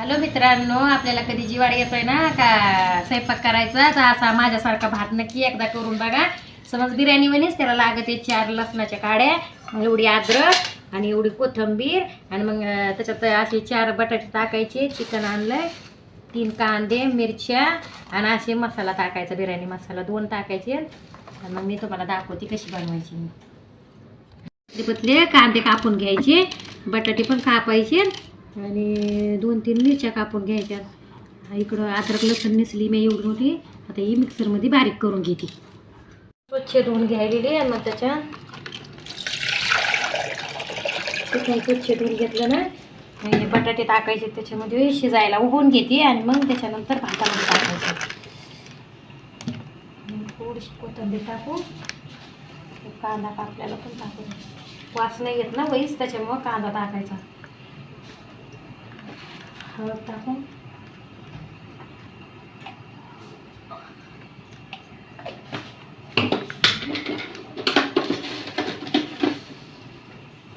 Hello मित्रांनो आपल्याला कधी जिवाड येतोय ना का स्वयंपाक करायचा? तर असा माझ्यासारखा भात नक्की एकदा करून बघा. समज बिर्याणी म्हणेच त्याला लागते चार लसणाच्या काड्या मग एवढी अद्रक आणि एवढी कोथिंबीर आणि मग त्याच्यात असे चार बटाटे टाकायचे चिकन आणलंय तीन कांदे मिरच्या आणि असे मसाला टाकायचा बिर्याणी मसाला दोन टाकायचे. आणि मग मी तुम्हाला दाखवते कशी बनवायची पतले कांदे कापून घ्यायचे बटाटे पण कापायचे आणि दोन तीन मिरच्या कापून घ्यायच्या. इकडं अद्रक लसूण मिसली मी एवढी होती. आता ही मिक्सरमध्ये बारीक करून घेते. स्वच्छ धुवून घ्यायलेली आणि मग त्याच्यात स्वच्छ धुवून घेतलं ना आणि बटाटे टाकायचे त्याच्यामध्ये शिजायला उभून घेते आणि मग त्याच्यानंतर भातामध्ये टाकायचं. थोडीशी कोथिंबीर टाकू. कांदा कापल्याला पण टाकू वास नाही येत ना वैस त्याच्यामुळं कांदा टाकायचा. हळद टाकून.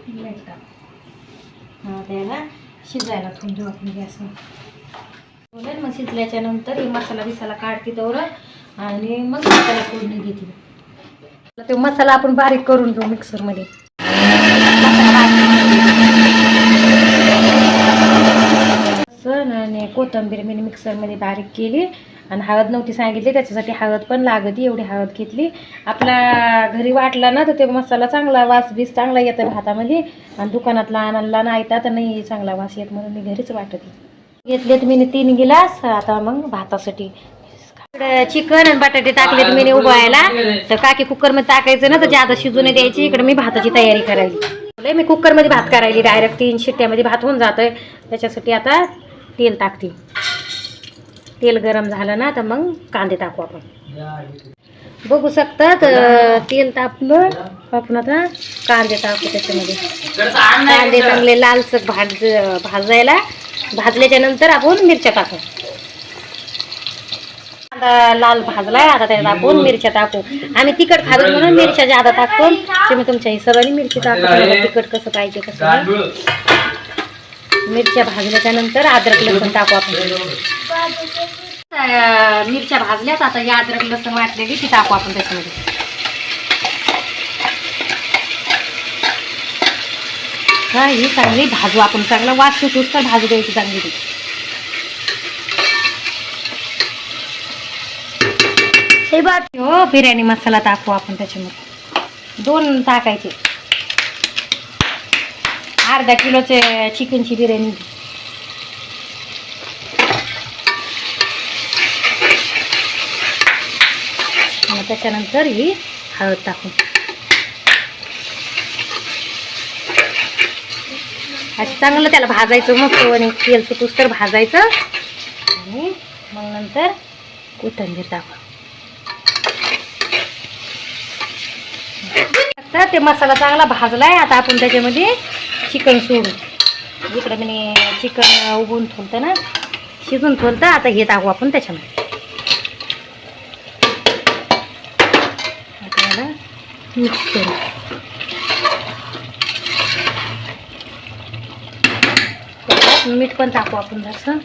मीठ हा त्याला शिजायला ठेवून देऊ आपण गॅसवर. बोलेल मग शिजल्याच्या नंतर हे मसाला बिसाला काढते तेवढं आणि मग मसाला फोडणी घेते. तो मसाला आपण बारीक करून घेऊ मिक्सरमध्ये लसूण आणि कोथिंबीर मी मिक्सरमध्ये बारीक केली आणि हळद नव्हती सांगितली त्याच्यासाठी हळद पण लागती एवढी हळद घेतली. आपला घरी वाटला ना तर ते मसाला चांगला वास बीस चांगला येतो भातामध्ये. आणि दुकानातला आणायला नाही तर नाही चांगला वास येत म्हणून मी घरीच वाटते. घेतलेत मी तीन गिलास आता मग भातासाठी. चिकन आणि बटाटे टाकलेत मी उभवायला. तर काकी कुकरमध्ये टाकायचं ना तर जादा शिजून द्यायची इकडे मी भाताची तयारी करायची मी कुकरमध्ये भात करायली डायरेक्ट तीन शिट्ट्यामध्ये भात होऊन जातोय. त्याच्यासाठी आता तेल टाकते. तेल गरम झालं ना तर मग कांदे टाकू आपण. बघू शकतात तेल तापलं. आपण आता कांदे टाकू त्याच्यामध्ये. कांदे चांगले लालसर भाज भाजायला. भाजल्याच्या नंतर आपण मिरच्या टाकू. कांदा लाल भाजलाय आता त्याच्यात आपण मिरच्या टाकू. आम्ही तिखट खातो म्हणून मिरच्या जादा टाकतो. तुम्ही तुमच्या हिशोबाने मिरची टाकू. तिखट कसं पाहिजे कसं. मिरच्या भाजल्याच्या नंतर अद्रक लसूण टाकू आपण. मिरच्या भाजल्यात आता ही अद्रक लसूण वाटलेली ती टाकू आपण त्याच्यामध्ये. हा ही चांगली भाजू आपण. चांगला वास सुटूस तर भाजू द्यायची चांगली ती. हे बात हो बिर्याणी मसाला टाकू आपण त्याच्यामध्ये. दोन टाकायचे. अर्धा किलोचे चिकनची बिर्याणी. आणि त्याच्यानंतर ही हळद टाकून. असं चांगलं त्याला भाजायचं मग आणि तेल सुटूस तर भाजायचं. आणि मग नंतर कोथंबीर टाकू तर ते मसाला चांगला भाजलाय आता आपण त्याच्यामध्ये चिकन सोडू इकडं मी चिकन उगवून ठेवतं ना शिजून ठेवतं. आता हे टाकू आपण त्याच्यामध्ये. आता मिक्स करू. मीठ पण टाकू आपण जसं.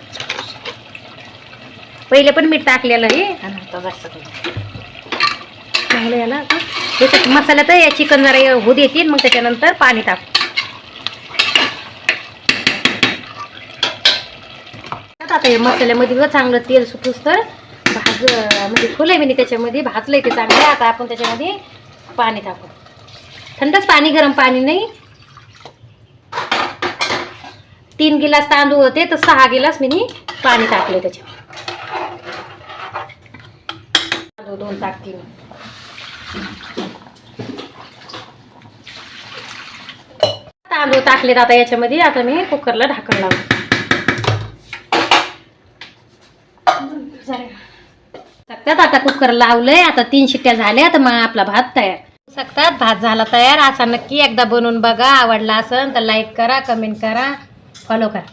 पहिले पण मीठ टाकलेलं हे आणि आता जास्त चांगलं याला आता याच्यात मसाल्यात या चिकन जरा होऊ देतील. मग त्याच्यानंतर पाणी टाकू. आता या मसाल्यामध्ये चांगलं तेल सुटूस तर भाज म्हणजे फुलंय मी त्याच्यामध्ये भाजलंय ते चांगलं. आता आपण त्याच्यामध्ये पाणी टाकू. थंडच पाणी गरम पाणी नाही. तीन गिलास तांदूळ होते तर सहा गिलास मी पाणी टाकले त्याच्यात. तांदूळ दोन टाकते मी. तांदूळ टाकलेत आता याच्यामध्ये. आता मी कुकरला ढाकण लावतो. सकतात आता कुकर लावलंय आता तीन शिट्ट्या झाल्या तर मग आपला भात तयार. सकतात भात झाला तयार. असा नक्की एकदा बनवून बघा. आवडला असेल तर लाईक करा कमेंट करा. फॉलो करा.